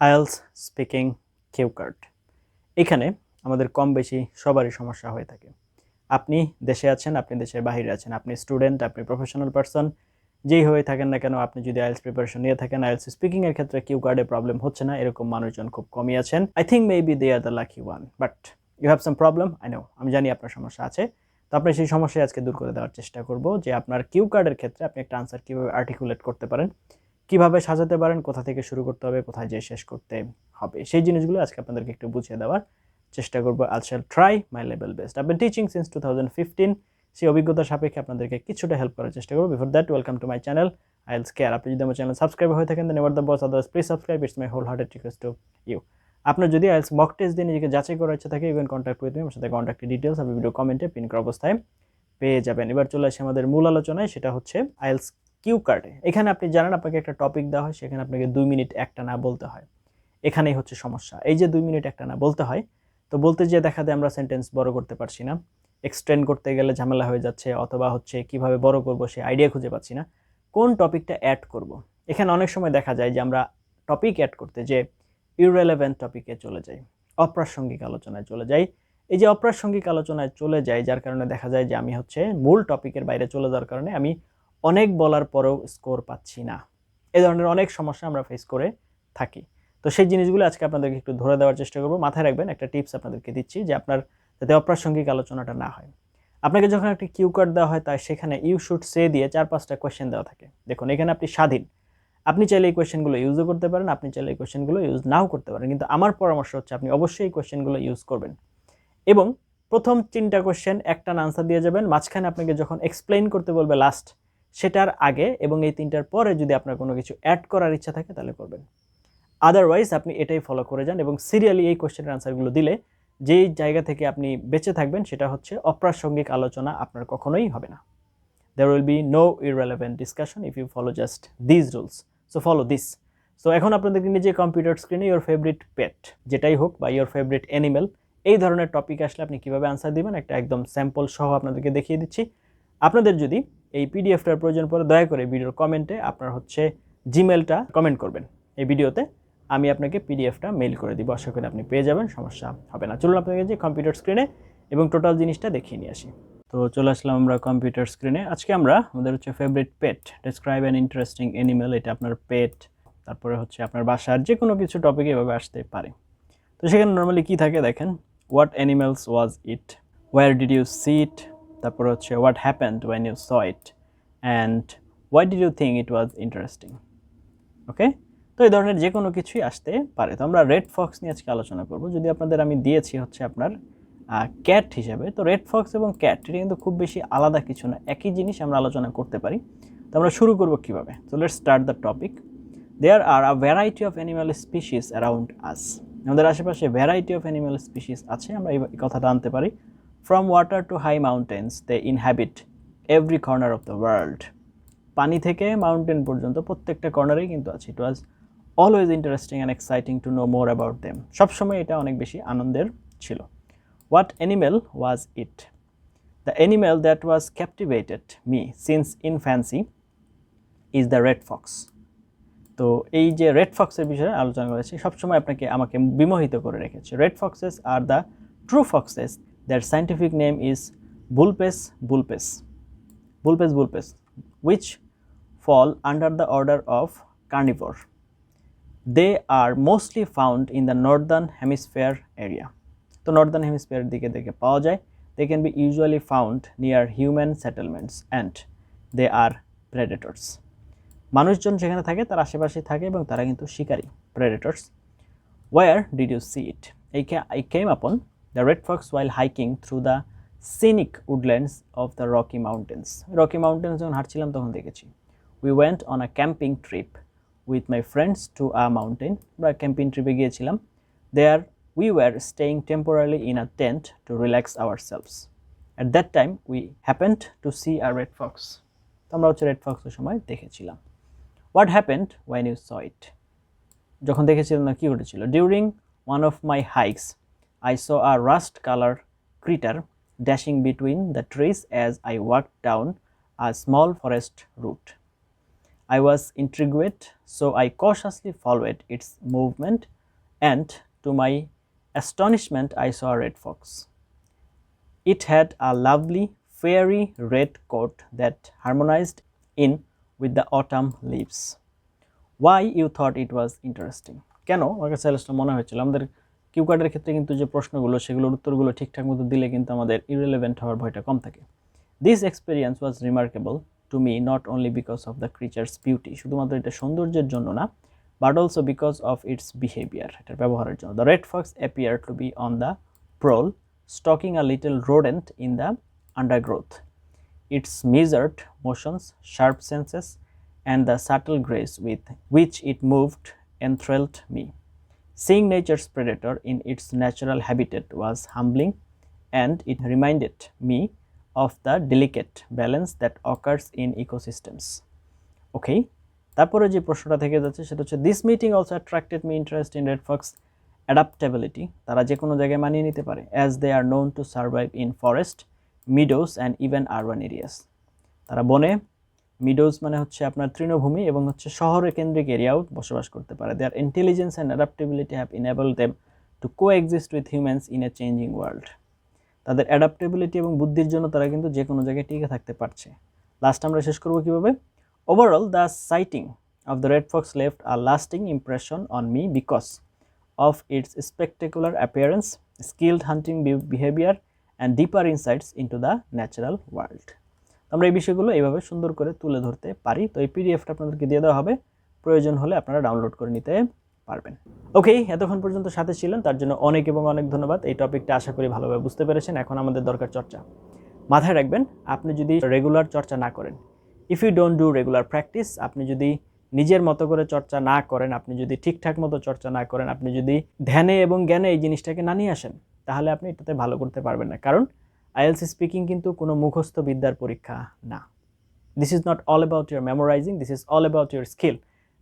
IELTS speaking cue card. এখানে আমাদের কম বেশি সবারই সমস্যা হয়ে থাকে। আপনি দেশে আছেন, আপনি দেশের বাইরে আছেন, আপনি স্টুডেন্ট, আপনি প্রফেশনাল পারসন, যেই হয়ে থাকেন না কেন, আপনি যদি আইএলস প্রিপারেশন নিয়ে থাকেন, আইএলস স্পিকিং এর ক্ষেত্রে কিউ কার্ডে প্রবলেম হচ্ছে না, এরকম মানুষজন খুব কমই আছেন। I think maybe they are the lucky one but you have some problem I know আমি জানি আপনার সমস্যা আছে। তো আপনি সেই সমস্যায় আজকে দূর করে দেওয়ার চেষ্টা করব যে আপনার কিউ কার্ডের ক্ষেত্রে আপনি একটা আনসার কীভাবে আর্টিকুলেট করতে পারেন। কীভাবে সাজাতে পারেন, কোথা থেকে শুরু করতে হবে, কোথায় যেয়ে শেষ করতে হবে, সেই জিনিসগুলো আজকে আপনাদেরকে একটু বুঝিয়ে দেওয়ার চেষ্টা করব। I shall try my level best of teaching since two thousand fifteen সেই অভিজ্ঞতার সাপেক্ষে আপনাদেরকে কিছুটা হেল্প করার চেষ্টা করব। Before that welcome to my channel আইলস care আপনি যদি আমার চ্যানেল সাবস্ক্রাইব হয়ে থাকেন দেন এবার the boss others please subscribe it's my whole hearted request to you আপনার যদি আইলস মক টেস্ট দিয়ে নিজেকে যাচাই করার ইচ্ছা থাকে ইভেন কন্ট্যাক্ট উইথ মি আমার সাথে কন্ট্যাক্ট ডিটেলস আপনি ভিডিও কমেন্টে পিন করা অবস্থায় পেয়ে যাবেন। এবার চলে আসে আমাদের মূল আলোচনায়, সেটা হচ্ছে আইলস কিউ কার্ডে। এখানে আপনি জানেন আপনাকে একটা টপিক দেওয়া হয়, সেখানে আপনাকে দুই মিনিট একটা না বলতে হয়। এখানেই হচ্ছে সমস্যা। এই যে দুই মিনিট একটা না বলতে হয়, তো বলতে যেয়ে দেখা দেয় আমরা সেন্টেন্স বড় করতে পারছি না। এক্সটেন্ড করতে গেলে ঝামেলা হয়ে যাচ্ছে, অথবা হচ্ছে কীভাবে বড় করব সে আইডিয়া খুঁজে পাচ্ছি না। কোন টপিকটা অ্যাড করব। এখানে অনেক সময় দেখা যায় যে আমরা টপিক অ্যাড করতে যে ইউরেলেভেন্ট টপিকে চলে যাই, অপ্রাসঙ্গিক আলোচনায় চলে যাই। এই যে অপ্রাসঙ্গিক আলোচনায় চলে যায় যার কারণে দেখা যায় যে আমি হচ্ছে মূল টপিকের বাইরে চলে যাওয়ার কারণে আমি অনেক বলার পরেও স্কোর পাচ্ছি না। এ ধরনের অনেক সমস্যা আমরা ফেস করে থাকি। তো সেই জিনিসগুলো আজকে আপনাদেরকে একটু ধরে দেওয়ার চেষ্টা করব। মাথায় রাখবেন, একটা টিপস আপনাদেরকে দিচ্ছি যে আপনার যাতে অপ্রাসঙ্গিক আলোচনাটা না হয়। আপনাকে যখন একটি কিউ কার্ড দেওয়া হয়, তাই সেখানে ইউ শুড সে দিয়ে চার পাঁচটা কোয়েশ্চেন দেওয়া থাকে। দেখুন, এখানে আপনি স্বাধীন। আপনি চাইলে এই কোয়েশ্চেনগুলো ইউজও করতে পারেন, আপনি চাইলে এই কোয়েশ্চেনগুলো ইউজ নাও করতে পারেন। কিন্তু আমার পরামর্শ হচ্ছে আপনি অবশ্যই এই কোয়েশ্চেনগুলো ইউজ করবেন। এবং প্রথম তিনটা কোয়েশ্চেন একটা আনসার দিয়ে যাবেন। মাঝখানে আপনাকে যখন এক্সপ্লেইন করতে বলবে লাস্ট সেটার আগে এবং এই তিনটার পরে যদি আপনার কোনো কিছু অ্যাড করার ইচ্ছা থাকে তাহলে করবেন। আদারওয়াইজ আপনি এটাই ফলো করে যান এবং সিরিয়ালি এই কোয়েশ্চেনের আনসারগুলো দিলে যেই জায়গা থেকে আপনি বেঁচে থাকবেন সেটা হচ্ছে অপ্রাসঙ্গিক আলোচনা আপনার কখনোই হবে না। There will be no irrelevant discussion if you follow just these rules. So, follow this. So এখন আপনাদেরকে নিজে কম্পিউটার স্ক্রিনে ইওর ফেভারিট পেট যেটাই হোক বা ইওর ফেভারিট অ্যানিমেল এই ধরনের টপিক আসলে আপনি কীভাবে আনসার দিবেন, একটা একদম স্যাম্পল সহ আপনাদেরকে দেখিয়ে দিচ্ছি। আপনাদের যদি এই পিডিএফটার প্রয়োজন পড়ে দয়া করে ভিডিওর কমেন্টে আপনার হচ্ছে জিমেলটা কমেন্ট করবেন। এই ভিডিওতে আমি আপনাকে পিডিএফটা মেইল করে দিব। আশা করি আপনি পেয়ে যাবেন, সমস্যা হবে না। চলুন আপনাকে যে কম্পিউটার স্ক্রিনে এবং টোটাল জিনিসটা দেখিয়ে নিয়ে আসি। তো চলে আসলাম আমরা কম্পিউটার স্ক্রিনে আজকে আমরা আমাদের হচ্ছে favourite pet describe an interesting animal এটা আপনার পেট তারপরে হচ্ছে আপনার বাসার যে কোনো কিছু টপিক এভাবে আসতে পারে। তো সেখানে নর্মালি কী থাকে দেখেন? What animals was it where did you see it তারপরে হচ্ছে what happened when you saw it and why did you think it was interesting okay তো এই ধরনের যে কোনো কিছুই আসতে পারে। তো আমরা রেড ফক্স নিয়ে আজকে আলোচনা করব। যদি আপনাদের আমি দিয়েছি হচ্ছে আপনার ক্যাট হিসাবে, তো রেড ফক্স এবং ক্যাট এটা কিন্তু খুব বেশি আলাদা কিছু না, একই জিনিস আমরা আলোচনা করতে পারি। তো আমরা শুরু করব কীভাবে? তো let start the topic there are a variety of animal species around us আমাদের আশেপাশে ভ্যারাইটি অফ অ্যানিম্যাল স্পিসিস আছে, আমরা এই কথাটা আনতে পারি। From water to high mountains they inhabit every corner of the world পানি থেকে মাউন্টেন পর্যন্ত প্রত্যেকটা কর্নারেই কিন্তু আছে। It was always interesting and exciting to know more about them সবসময় এটা অনেক বেশি আনন্দের ছিল। What animal was it the animal that was captivated me since in fancy is the red fox তো এই যে রেড ফক্সের বিষয়ে আলোচনা করেছি, সবসময় আপনাকে আমাকে বিমোহিত করে রেখেছে। Red foxes are the true foxes their scientific name is Vulpes Vulpes Vulpes Vulpes which fall under the order of carnivore they are mostly found in the northern hemisphere area তো নর্দার্ন হেমিসফেয়ার দিকে দেখে পাওয়া যায় they can be usually found near human settlements and they are predators মানুষজন যেখানে থাকে তার আশেপাশে থাকে এবং তারা কিন্তু শিকারী predators where did you see it এই I came upon the red fox while hiking through the scenic woodlands of the Rocky Mountains Rocky Mountains যখন হাঁটছিলাম তখন দেখেছি we went on a camping trip with my friends to a mountain আমরা camping ট্রিপে গিয়েছিলাম there we were staying temporary in a tent to relax ourselves at that time we happened to see a red fox তো আমরা হচ্ছে red ফক্সের সময় দেখেছিলাম what happened when you saw it যখন দেখেছিলাম না কী ঘটেছিল during one of my hikes I saw a rust colour critter dashing between the trees as I walk down a small forest route I was intrigued, so I cautiously followed its movement, and to my astonishment, I saw a red fox. It had a lovely, fairy red coat that harmonized in with the autumn leaves. Why you thought it was interesting? কেন আমার কাছে চ্যালেঞ্জটা মনে হয়েছিল আমাদের Q কার্ডের ক্ষেত্রে কিন্তু যে প্রশ্নগুলো সেগুলোর উত্তরগুলো ঠিকঠাক মতো দিলে কিন্তু আমাদের ইরেলেভেন্ট হওয়ার ভয়টা কম থাকে। This experience was remarkable to me not only because of the creature's beauty শুধুমাত্র এটা সৌন্দর্যের জন্য না but also because of its behaviour এটার ব্যবহারের জন্য। The red fox appear to be on the prowl stalking a little rodent in the undergrowth its measured motions, sharp senses, and the subtle grace with which it moved enthralled me. Seeing nature's predator in its natural habitat was humbling, and it reminded me of the delicate balance that occurs in ecosystems. Okay তারপরে যে প্রশ্নটা থেকে যাচ্ছে সেটা হচ্ছে this meeting also attracted me interest in red fox adaptability তারা যে কোনো জায়গায় মানিয়ে নিতে পারে as they are known to survive in forest meadows and even urban areas তারা বনে মিডোজ মানে হচ্ছে আপনার তৃণভূমি এবং হচ্ছে শহরে কেন্দ্রিক এরিয়াও বসবাস করতে পারে। Their intelligence and adaptability have enable them to coexist with humans in a changing world তাদের অ্যাডাপ্টেবিলিটি এবং বুদ্ধির জন্য তারা কিন্তু যে কোনো জায়গায় টিকে থাকতে পারছে। লাস্ট আমরা শেষ করব কীভাবে? Overall the sighting of the red fox left a lasting impression on me because of its spectacular appearance, skilled hunting and deeper insights into the natural world. তো আমরা এই বিষয়গুলো এইভাবে সুন্দর করে তুলে ধরতে পারি। তো এই পিডিএফটা আপনাদেরকে দিয়ে দেওয়া হবে। প্রয়োজন হলে আপনারা ডাউনলোড করে নিতে পারবেন। ওকে এতক্ষণ পর্যন্ত সাথে ছিলেন, তার জন্য অনেক এবং অনেক ধন্যবাদ। এই টপিকটা আশা করি ভালোভাবে বুঝতে পেরেছেন। এখন আমাদের দরকার চর্চা। মাথায় রাখবেন, আপনি যদি রেগুলার চর্চা না করেন if you don't do regular practice আপনি যদি নিজের মতো করে চর্চা না করেন, আপনি যদি ঠিকঠাক মতো চর্চা না করেন, আপনি যদি ধ্যানে এবং জ্ঞানে এই জিনিসটাকে না নিয়ে আসেন, তাহলে আপনি এটাতে ভালো করতে পারবেন না। কারণ আইএলসি স্পিকিং কিন্তু কোনো মুখস্থ বিদ্যার পরীক্ষা না। This is not all about your memorising this is all about your skill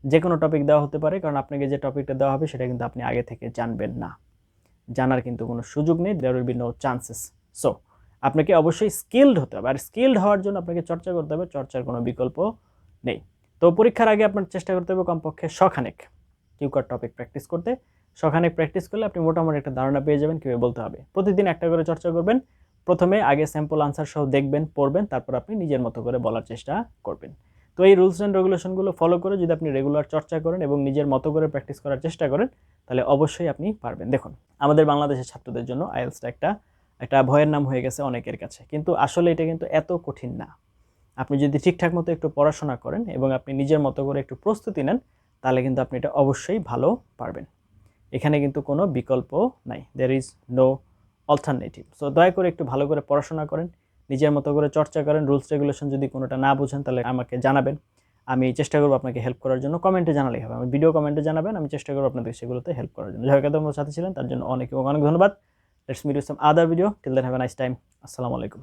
যে কোনো টপিক দেওয়া হতে পারে, কারণ আপনাকে যে টপিকটা দেওয়া হবে সেটা কিন্তু আপনি আগে থেকে জানবেন না। জানার কিন্তু কোনো সুযোগ নেই there will be no chances so আপনাকে অবশ্যই স্কিলড হতে হবে, আর স্কিলড হওয়ার জন্য আপনাকে চর্চা করতে হবে, চর্চার কোনো বিকল্প নেই। তো পরীক্ষার আগে আপনার চেষ্টা করতে হবে কমপক্ষে শখানেক কিউকার টপিক প্র্যাকটিস করতে। শখানেক প্র্যাকটিস করলে আপনি মোটামুটি একটা ধারণা পেয়ে যাবেন কীভাবে বলতে হবে। প্রতিদিন একটা করে চর্চা করবেন প্রথমে আগে স্যাম্পল আনসার সহ দেখবেন, পড়বেন, তারপর আপনি নিজের মতো করে বলার চেষ্টা করবেন। তো এই রুলস অ্যান্ড রেগুলেশনগুলো ফলো করে যদি আপনি রেগুলার চর্চা করেন এবং নিজের মতো করে প্র্যাকটিস করার চেষ্টা করেন, তাহলে অবশ্যই আপনি পারবেন। দেখুন, আমাদের বাংলাদেশের ছাত্রদের জন্য আইএলসটা একটা একটা ভয়ের নাম হয়ে গেছে অনেকের কাছে। কিন্তু আসলে এটা কিন্তু এত কঠিন না। আপনি যদি ঠিকঠাক মতো একটু পড়াশোনা করেন এবং আপনি নিজের মতো করে একটু প্রস্তুতি নেন, তাহলে কিন্তু আপনি এটা অবশ্যই ভালো পারবেন। এখানে কিন্তু কোনো বিকল্প নাই। There is no alternative so দয়া করে একটু ভালো করে পড়াশোনা করেন, নিজের মতো করে চর্চা করেন রুলস রেগুলেশন যদি কোনোটা না বোঝেন তাহলে আমাকে জানাবেন। আমি চেষ্টা করব আপনাকে হেল্প করার জন্য। কমেন্টে জানালেই হবে। আমি ভিডিও কমেন্টে জানাবেন। আমি চেষ্টা করব আপনাদের সেগুলোতে হেল্প করার জন্য। যাই কাদের সাথে ছিলেন, তার জন্য অনেক অনেক ধন্যবাদ। Let's meet some other video till then have a nice time আসসালামু আলাইকুম